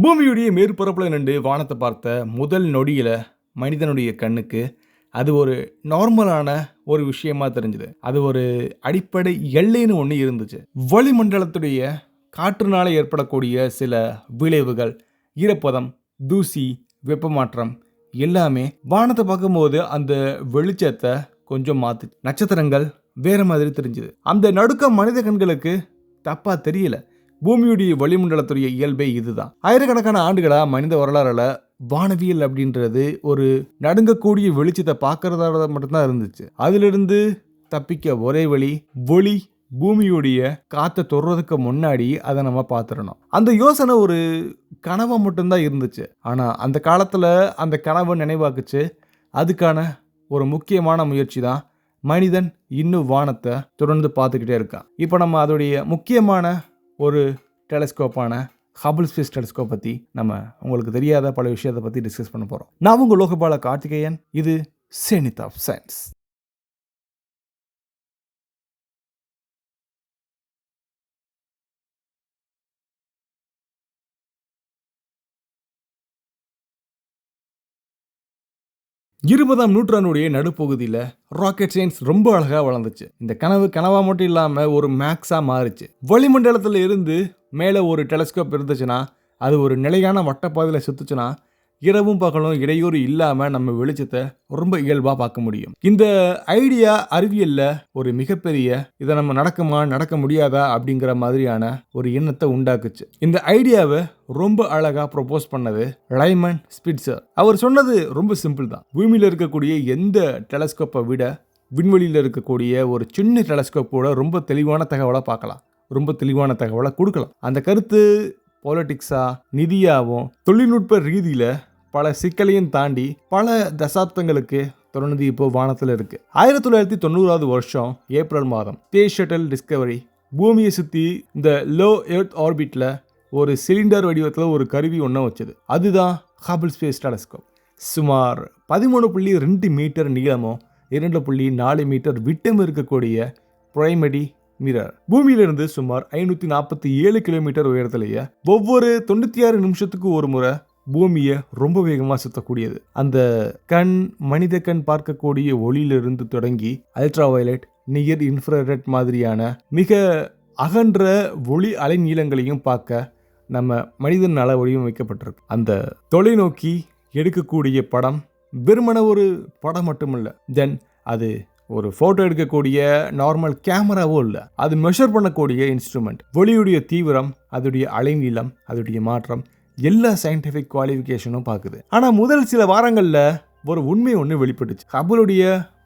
பூமியுடைய மேற்பரப்பில் நின்று வானத்தை பார்த்த முதல் நொடியில் மனிதனுடைய கண்ணுக்கு அது ஒரு நார்மலான ஒரு விஷயமா தெரிஞ்சுது. அது ஒரு அடிப்படை எல்லைன்னு ஒன்று இருந்துச்சு. வளிமண்டலத்துடைய காற்றுனால ஏற்படக்கூடிய சில விளைவுகள் ஈரப்பதம் தூசி வெப்பமாற்றம் எல்லாமே வானத்தை பார்க்கும்போது அந்த வெளிச்சத்தை கொஞ்சம் மாற்று நட்சத்திரங்கள் வேற மாதிரி தெரிஞ்சுது. அந்த நடுக்கம் மனித கண்களுக்கு தப்பாக தெரியல. பூமியுடைய வளிமண்டலத்துடைய இயல்பே இதுதான். ஆயிரக்கணக்கான ஆண்டுகளா மனித வரலாறுல வானவியல் அப்படின்றது ஒரு நடுங்கக்கூடிய வெளிச்சத்தை பார்க்கறதால மட்டும்தான் இருந்துச்சு. அதிலிருந்து தப்பிக்க ஒரே வழி ஒளி பூமியுடைய காற்றை தொடுறதுக்கு முன்னாடி அதை நம்ம பார்த்துடணும். அந்த யோசனை ஒரு கனவை மட்டும்தான் இருந்துச்சு. ஆனால் அந்த காலத்தில் அந்த கனவை நினைவாக்குச்சு. அதுக்கான ஒரு முக்கியமான முயற்சி தான் மனிதன் இன்னும் வானத்தை தொடர்ந்து பார்த்துக்கிட்டே இருக்கான். இப்போ நம்ம அதோடைய முக்கியமான ஒரு டெலஸ்கோப்பான ஹபுல் ஸ்பேஸ் டெலிஸ்கோப் பற்றி நம்ம உங்களுக்கு தெரியாத பல விஷயத்தை பற்றி டிஸ்கஸ் பண்ண போகிறோம் நான் உங்கள் லோகபால கார்த்திகேயன் இது செனித் ஆஃப் சயின்ஸ் இருபதாம் நூற்றாண்டுடைய நடுப்பகுதியில் ராக்கெட் சயின்ஸ் ரொம்ப அழகாக வளர்ந்துச்சு. இந்த கனவு கனவாக மட்டும் இல்லாமல் ஒரு மேக்ஸாக மாறுச்சு. வளிமண்டலத்தில் இருந்து மேலே ஒரு டெலஸ்கோப் இருந்துச்சுன்னா அது ஒரு நிலையான வட்டப்பாதையில் சுத்துச்சுன்னா இரவும் பகலும் இடையூறு இல்லாமல் நம்ம வெளிச்சத்தை ரொம்ப இயல்பாக பார்க்க முடியும். இந்த ஐடியா அறிவியலில் ஒரு மிகப்பெரிய இதை நம்ம நடக்குமா நடக்க முடியாதா அப்படிங்கிற மாதிரியான ஒரு எண்ணத்தை உண்டாக்குச்சு. இந்த ஐடியாவை ரொம்ப அழகாக ப்ரொபோஸ் பண்ணது லைமன் ஸ்பிட்சர் அவர் சொன்னது ரொம்ப சிம்பிள் தான். பூமியில் இருக்கக்கூடிய எந்த டெலஸ்கோப்பை விட விண்வெளியில் இருக்கக்கூடிய ஒரு சின்ன டெலஸ்கோப் கூட ரொம்ப தெளிவான தகவலை பார்க்கலாம். ரொம்ப தெளிவான தகவலை கொடுக்கலாம். அந்த கருத்து பாலிட்டிக்ஸாக நிதியாகவும் தொழில்நுட்ப ரீதியில் பல சிக்கலையும் தாண்டி பல தசாப்தங்களுக்கு தொடர்ந்து இப்போ வானத்தில் இருக்கு. ஆயிரத்தி தொள்ளாயிரத்தி தொண்ணூறாவது வருஷம் ஏப்ரல் மாதம் ஸ்பேஸ் ஷட்டல் டிஸ்கவரி பூமியை சுற்றி இந்த லோ எர்த் ஆர்பிட்டில் ஒரு சிலிண்டர் வடிவத்தில் ஒரு கருவி ஒன்று வச்சது. அதுதான் ஹபிள் ஸ்பேஸ் டெலஸ்கோப் சுமார் பதிமூணு புள்ளி ரெண்டு மீட்டர் நீளமும் இரண்டு புள்ளி நாலு மீட்டர் விட்டம் இருக்கக்கூடிய பிரைமரி மிரர். பூமியிலிருந்து சுமார் ஐநூற்றி நாற்பத்தி ஏழு கிலோமீட்டர் உயரத்திலேயே ஒவ்வொரு தொண்ணூற்றி ஆறு நிமிஷத்துக்கு ஒரு முறை பூமியை ரொம்ப வேகமாக சுத்தக்கூடியது. அந்த கண் மனித கண் பார்க்கக்கூடிய ஒளியிலிருந்து தொடங்கி அல்ட்ரா வயலட் நியர் இன்ஃப்ராரெட் மாதிரியான மிக அகன்ற ஒளி அலைநீளங்களையும் பார்க்க நம்ம மனிதனால் வடிவமைக்கப்பட்டிருக்கு அந்த தொலைநோக்கி எடுக்கக்கூடிய படம் வெறுமன ஒரு படம் மட்டுமல்ல. தென் அது ஒரு ஃபோட்டோ எடுக்கக்கூடிய நார்மல் கேமராவோ இல்லை. அது மெஷர் பண்ணக்கூடிய இன்ஸ்ட்ருமெண்ட் ஒளியுடைய தீவிரம் அதோடைய அலைநீளம் அதோடைய மாற்றம் எல்லா சயின்டிஃபிக் குவாலிஃபிகேஷனும் பார்க்குது. ஆனால் முதல் சில வாரங்களில் ஒரு உண்மை ஒன்று வெளிப்பட்டுச்சு. கபலுடைய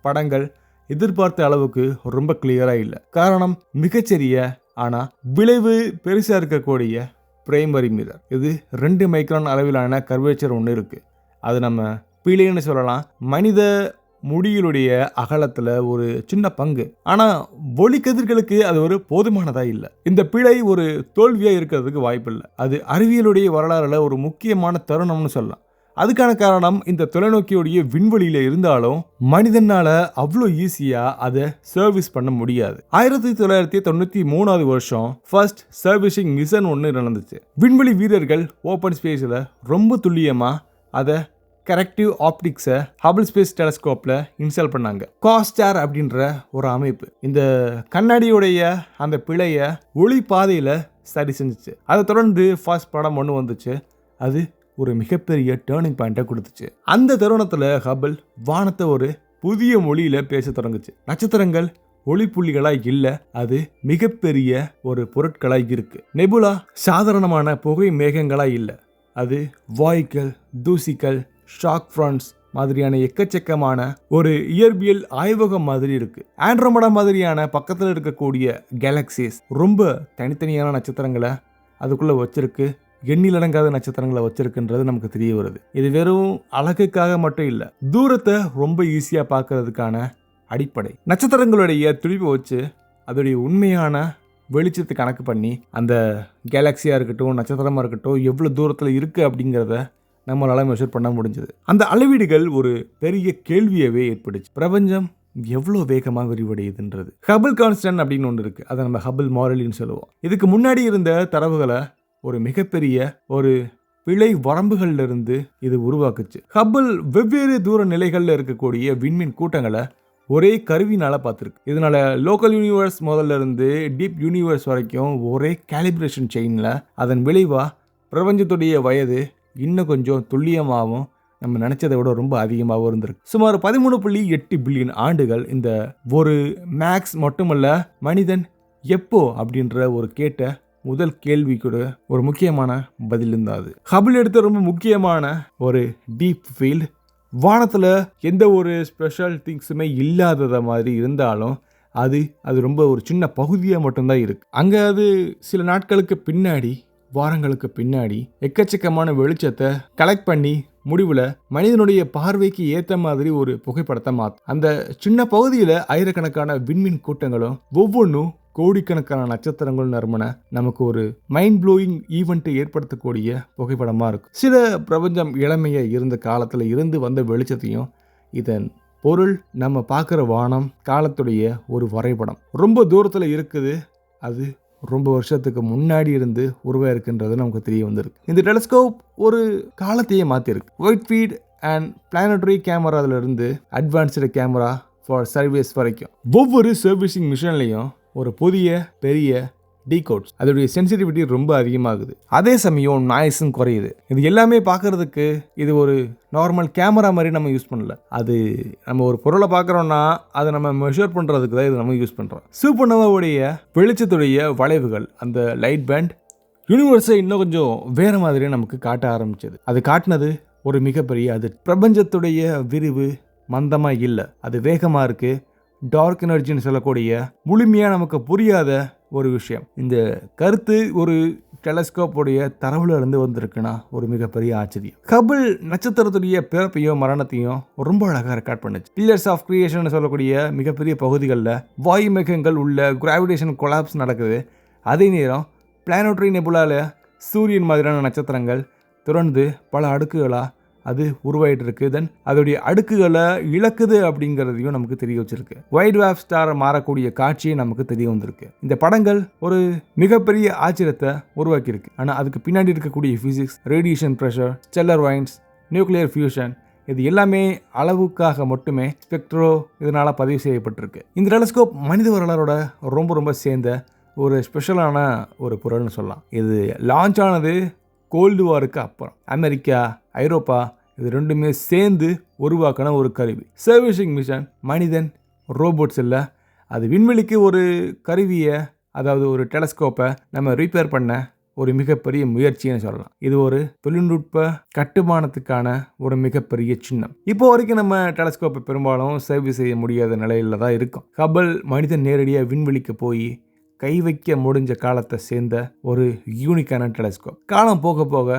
படங்கள் எதிர்பார்த்த அளவுக்கு ரொம்ப கிளியராக இல்லை. காரணம் மிகச்சிறிய ஆனால் விளைவு பெருசாக இருக்கக்கூடிய பிரைமரி மிரர் இது ரெண்டு மைக்ரான் அளவிலான கர்வேச்சர் ஒன்று இருக்குது அது நம்ம பிழைன்னு சொல்லலாம். மனித முடியிலுடைய அகலத்தில் ஒரு சின்ன பங்கு. ஆனால் ஒளி கதிர்களுக்கு அது ஒரு போதுமானதாக இல்லை. இந்த பிழை ஒரு தோல்வியாக இருக்கிறதுக்கு வாய்ப்பில்லை அது அறிவியலுடைய வரலாறுல ஒரு முக்கியமான தருணம்னு சொல்லலாம். அதுக்கான காரணம் இந்த தொலைநோக்கியுடைய விண்வெளியில் இருந்தாலும் மனிதனால் அவ்வளோ ஈஸியாக அதை சர்வீஸ் பண்ண முடியாது. ஆயிரத்தி தொள்ளாயிரத்தி தொண்ணூற்றி மூணாவது வருஷம் ஃபர்ஸ்ட் சர்வீசிங் மிஷன் ஒன்று நடந்துச்சு. விண்வெளி வீரர்கள் ஓப்பன் ஸ்பேஸில் ரொம்ப துல்லியமாக அதை கரெக்டிவ் ஆப்டிக்ஸை ஹபிள் ஸ்பேஸ் டெலஸ்கோப்பில் இன்ஸ்டால் பண்ணாங்க. காஸ்டார் அப்படின்ற ஒரு அமைப்பு. இந்த கண்ணாடியுடைய அந்த பிழையை ஒளி பாதையில் சரி செஞ்சுச்சு. அதை தொடர்ந்து ஃபர்ஸ்ட் படம் ஒன்று வந்துச்சு. அது ஒரு மிகப்பெரிய டேர்னிங் பாயிண்ட்டை கொடுத்துச்சு. அந்த தருணத்தில் ஹபிள் வானத்தை ஒரு புதிய மொழியில் பேச தொடங்குச்சு. நட்சத்திரங்கள் ஒளிப்புள்ளிகளாக இல்லை. அது மிகப்பெரிய ஒரு பொருட்களாக இருக்கு. நெபுலா சாதாரணமான புகை மேகங்களாக இல்லை. அது வாய்க்கள் தூசிகள் ஷாக் ஃப்ரான்ஸ் மாதிரியான எக்கச்சக்கமான ஒரு இயற்பியல் ஆய்வகம் மாதிரி இருக்கு. ஆண்ட்ரோமடா மாதிரியான பக்கத்தில் இருக்கக்கூடிய கேலக்சிஸ் ரொம்ப தனித்தனியான நட்சத்திரங்களை அதுக்குள்ளே வச்சிருக்கு. எண்ணிலடங்காத நட்சத்திரங்களை வச்சிருக்குன்றது நமக்கு தெரிய வருது. இது வெறும் அழகுக்காக மட்டும் இல்லை தூரத்தை ரொம்ப ஈஸியாக பார்க்கறதுக்கான அடிப்படை. நட்சத்திரங்களுடைய துடிப்பை வச்சு அதோடைய உண்மையான வெளிச்சத்தை கணக்கு பண்ணி அந்த கேலக்சியாக இருக்கட்டும் நட்சத்திரமாக இருக்கட்டும் எவ்வளோ தூரத்தில் இருக்குது அப்படிங்கிறத நம்மளால் மெஷர் பண்ண முடிஞ்சது. அந்த அளவீடுகள் ஒரு பெரிய கேள்வியவே ஏற்பட்டுச்சு பிரபஞ்சம் எவ்வளோ வேகமாக விரிவடையுதுன்றது. ஹபிள் கான்ஸ்டன்ட் அப்படின்னு ஒன்று இருக்குது அதை நம்ம ஹபிள் மாரலின்னு சொல்லுவோம். இதுக்கு முன்னாடி இருந்த தரவுகளை ஒரு மிகப்பெரிய ஒரு பிழை வரம்புகளிலிருந்து இது உருவாக்குச்சு. ஹப்பிள் வெவ்வேறு தூர நிலைகளில் இருக்கக்கூடிய விண்மீன் கூட்டங்களை ஒரே கருவினால் பார்த்துருக்கு. இதனால் லோக்கல் யூனிவர்ஸ் முதல்ல இருந்து டீப் யூனிவர்ஸ் வரைக்கும் ஒரே கேலிப்ரேஷன் செயினில் அதன் விளைவாக பிரபஞ்சத்துடைய வயது இன்னும் கொஞ்சம் துல்லியமாகவும் நம்ம நினச்சதை விட ரொம்ப அதிகமாகவும் இருந்திருக்கு. சுமார் பதிமூணு புள்ளி எட்டு பில்லியன் ஆண்டுகள் இந்த ஒரு மேக்ஸ் மட்டுமல்ல மனிதன் எப்போ அப்படின்ற ஒரு கேட்ட முதல் கேள்வி கூட ஒரு முக்கியமான பதில் இருந்தாது. அது ஹபிள் எடுத்த ரொம்ப முக்கியமான ஒரு டீப் ஃபீல்டு வானத்தில் எந்த ஒரு ஸ்பெஷல் திங்ஸுமே இல்லாதத மாதிரி இருந்தாலும் அது அது ரொம்ப ஒரு சின்ன பகுதியாக மட்டும்தான் இருக்குது அங்கே அது சில நாட்களுக்கு பின்னாடி வாரங்களுக்கு பின்னாடி எக்கச்சக்கமான வெளிச்சத்தை கலெக்ட் பண்ணி முடிவில் மனிதனுடைய பார்வைக்கு ஏற்ற மாதிரி ஒரு புகைப்படத்தை மாற்று அந்த சின்ன பகுதியில் ஆயிரக்கணக்கான விண்மீன் கூட்டங்களும் ஒவ்வொன்றும் கோடிக்கணக்கான நட்சத்திரங்கள் நறுமண நமக்கு ஒரு மைண்ட் ப்ளோயிங் ஈவெண்ட்டை ஏற்படுத்தக்கூடிய புகைப்படமாக இருக்கும் சில பிரபஞ்சம் இளமையை இருந்த காலத்தில் இருந்து வந்த வெளிச்சத்தையும் இதன் பொருள் நம்ம பார்க்குற வானம் காலத்துடைய ஒரு வரைபடம். ரொம்ப தூரத்தில் இருக்குது அது ரொம்ப வருஷத்துக்கு முன்னாடி இருந்து உருவாயிருக்குன்றது நமக்கு தெரிய வந்திருக்கு. இந்த டெலஸ்கோப் ஒரு காலத்தையே மாற்றிருக்கு ஒயிட் ஃபீட் அண்ட் பிளானட்ரி கேமராவிலிருந்து அட்வான்ஸ்டு கேமரா ஃபார் சர்வீஸ் வரைக்கும். ஒவ்வொரு சர்வீசிங் மிஷின்லையும் ஒரு புதிய பெரிய டீகோட்ஸ் அதோடைய சென்சிட்டிவிட்டி ரொம்ப அதிகமாகுது. அதே சமயம் நாய்ஸும் குறையுது. இது எல்லாமே பார்க்கறதுக்கு இது ஒரு நார்மல் கேமரா மாதிரி நம்ம யூஸ் பண்ணல. அது நம்ம ஒரு பொருளை பார்க்குறோன்னா அதை நம்ம மெஷர் பண்ணுறதுக்கு தான் இது நம்ம யூஸ் பண்ணுறோம் சூப்பர்னோவாவுடைய வெளிச்சத்துடைய வளைவுகள் அந்த லைட் பேண்ட் யூனிவர்ஸை இன்னும் கொஞ்சம் வேறு மாதிரியே நமக்கு காட்ட ஆரம்பிச்சது. அது காட்டினது ஒரு மிகப்பெரிய அது பிரபஞ்சத்துடைய விரிவு மந்தமாக இல்லை. அது வேகமாக இருக்குது டார்க் எனர்ஜின்னு சொல்லக்கூடிய முழுமையாக நமக்கு புரியாத ஒரு விஷயம். இந்த கருத்து ஒரு டெலஸ்கோப்புடைய தரவுல இருந்து வந்திருக்குன்னா ஒரு மிகப்பெரிய ஆச்சரியம். கபில் நட்சத்திரத்துடைய பிறப்பையும் மரணத்தையும் ரொம்ப அழகாக ரெக்கார்ட் பண்ணுச்சு. பில்லர்ஸ் ஆஃப் கிரியேஷன் சொல்லக்கூடிய மிகப்பெரிய பகுதிகளில் வாயு மேகங்கள் உள்ள கிராவிடேஷன் கொலாப்ஸ் நடக்குது. அதே நேரம் பிளானோட்ரி நெபுலால சூரியன் மாதிரியான நட்சத்திரங்கள் தொடர்ந்து பல அடுக்குகளாக அது உருவாயிட்டு இருக்கு தென் அதோடைய அடுக்குகளை இழக்குது அப்படிங்கிறதையும் நமக்கு தெரிய வச்சிருக்கு. வைட் வேப் ஸ்டார் மாறக்கூடிய காட்சியை நமக்கு தெரிய வந்திருக்கு. இந்த படங்கள் ஒரு மிகப்பெரிய ஆச்சரியத்தை உருவாக்கியிருக்கு. ஆனால் அதுக்கு பின்னாடி இருக்கக்கூடிய physics radiation pressure stellar winds nuclear fusion இது எல்லாமே அளவுக்காக மட்டுமே ஸ்பெக்ட்ரோ இதனால் பதிவு செய்யப்பட்டிருக்கு. இந்த டெலஸ்கோப் மனித வரலாறோட ரொம்ப ரொம்ப சேர்ந்த ஒரு ஸ்பெஷலான ஒரு பொருள்னு சொல்லலாம். இது லான்ச் ஆனது கோல்டு வாருக்கு அப்புறம். அமெரிக்கா ஐரோப்பா இது ரெண்டுமே சேர்ந்து உருவாக்கின ஒரு கருவி. சர்வீசிங் மிஷன் மனிதன் ரோபோட்ஸ் இல்லை. அது விண்வெளிக்கு ஒரு கருவியை அதாவது ஒரு டெலஸ்கோப்பை நம்ம ரிப்பேர் பண்ண ஒரு மிகப்பெரிய முயற்சின்னு சொல்லலாம். இது ஒரு தொழில்நுட்ப கட்டுமானத்துக்கான ஒரு மிகப்பெரிய சின்னம். இப்போ வரைக்கும் நம்ம டெலஸ்கோப்பை பெரும்பாலும் சர்வீஸ் செய்ய முடியாத நிலையில தான் இருக்கும். ஹபல் மனிதன் நேரடியாக விண்வெளிக்கு போய் கை வைக்க முடிஞ்ச காலத்தை சேர்ந்த ஒரு யூனிக்கான டெலஸ்கோப் காலம் போக போக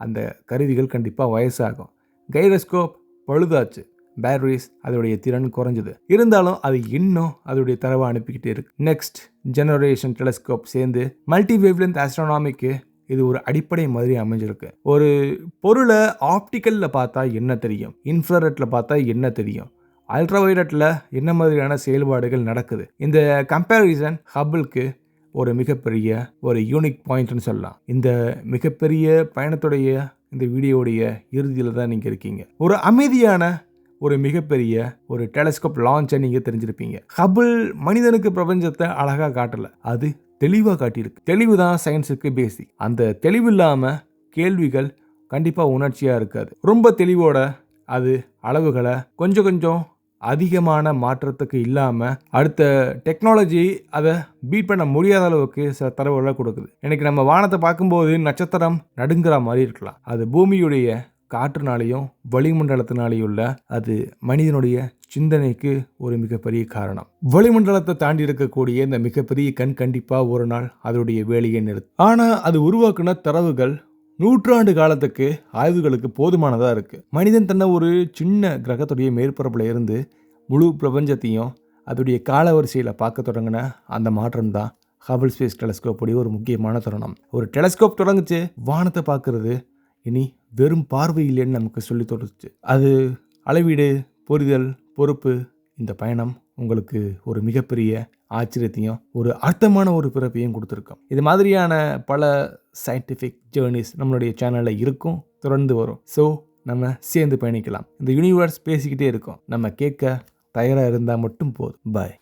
அந்த கருவிகள் கண்டிப்பாக வயசாகும். கைரஸ்கோப் பழுதாச்சு. பேட்டரிஸ் அதோடைய திறன் குறைஞ்சது. இருந்தாலும் அது இன்னும் அதோடைய தரவை அனுப்பிக்கிட்டே இருக்கு. நெக்ஸ்ட் ஜெனரேஷன் டெலஸ்கோப் சேர்ந்து மல்டி வேவ்லென்த் ஆஸ்ட்ரானாமிக்கு இது ஒரு அடிப்படை மாதிரி அமைஞ்சிருக்கு. ஒரு பொருளை ஆப்டிக்கலில் பார்த்தா என்ன தெரியும்? இன்ஃப்ராரெட்டில் பார்த்தா என்ன தெரியும்? அல்ட்ராவைலட்டில் என்ன மாதிரியான செயல்பாடுகள் நடக்குது? இந்த கம்பேரிசன் ஹபிளுக்கு ஒரு மிகப்பெரிய ஒரு யூனிக் பாயிண்ட்னு சொல்லலாம். இந்த மிகப்பெரிய பயணத்துடைய இந்த வீடியோடைய இறுதியில் தான் நீங்கள் இருக்கீங்க. ஒரு அமைதியான ஒரு மிகப்பெரிய ஒரு டெலஸ்கோப் லான்ச்சை நீங்கள் தெரிஞ்சிருப்பீங்க. ஹபிள் மனிதனுக்கு பிரபஞ்சத்தை அழகாக காட்டலை. அது தெளிவாக காட்டியிருக்கு. தெளிவு தான் சயின்ஸுக்கு பேசிக் அந்த தெளிவு இல்லாமல் கேள்விகள் கண்டிப்பாக உணர்ச்சியாக இருக்காது. ரொம்ப தெளிவோட அது அளவுகளை கொஞ்சம் கொஞ்சம் அதிகமான மாற்றத்துக்கு இல்லாமல் அடுத்த டெக்னாலஜி அதை பீட் பண்ண முடியாத அளவுக்கு சில தரவுகளை கொடுக்குது. இன்னைக்கு நம்ம வானத்தை பார்க்கும்போது நட்சத்திரம் நடுங்கிற மாதிரி இருக்கலாம். அது பூமியுடைய காற்றுனாலையும் வளிமண்டலத்தினாலேயும் உள்ள அது மனிதனுடைய சிந்தனைக்கு ஒரு மிகப்பெரிய காரணம். வளிமண்டலத்தை தாண்டி இருக்கக்கூடிய இந்த மிகப்பெரிய கண் கண்டிப்பாக ஒரு நாள் அதனுடைய வேலையை நிறுத்தும். ஆனால் அது உருவாக்குன தரவுகள் நூற்றாண்டு காலத்துக்கு ஆய்வுகளுக்கு போதுமானதாக இருக்குது மனிதன் தன்னை ஒரு சின்ன கிரகத்துடைய மேற்பரப்பில் இருந்து முழு பிரபஞ்சத்தையும் அதோடைய காலவரிசையில் பார்க்க தொடங்கின அந்த மாற்றம் தான் ஹபிள் ஸ்பேஸ் டெலஸ்கோப்புடைய ஒரு முக்கியமான தருணம். ஒரு டெலஸ்கோப் தொடங்குச்சு வானத்தை பார்க்கறது இனி வெறும் பார்வை இல்லைன்னு நமக்கு சொல்லி தொடர்ச்சு அது அளவீடு பொறிதல் பொறுப்பு இந்த பயணம் உங்களுக்கு ஒரு மிகப்பெரிய ஆச்சரியத்தையும் ஒரு அர்த்தமான ஒரு பிறப்பையும் கொடுத்துருக்கோம். இது மாதிரியான பல சயின்டிஃபிக் ஜேர்னிஸ் நம்மளுடைய சேனலில் இருக்கும் தொடர்ந்து வரும். ஸோ நம்ம சேர்ந்து பயணிக்கலாம். இந்த யூனிவர்ஸ் பேசிக்கிட்டே இருக்கோம். நம்ம கேட்க தயாராக இருந்தால் மட்டும் போதும். பாய்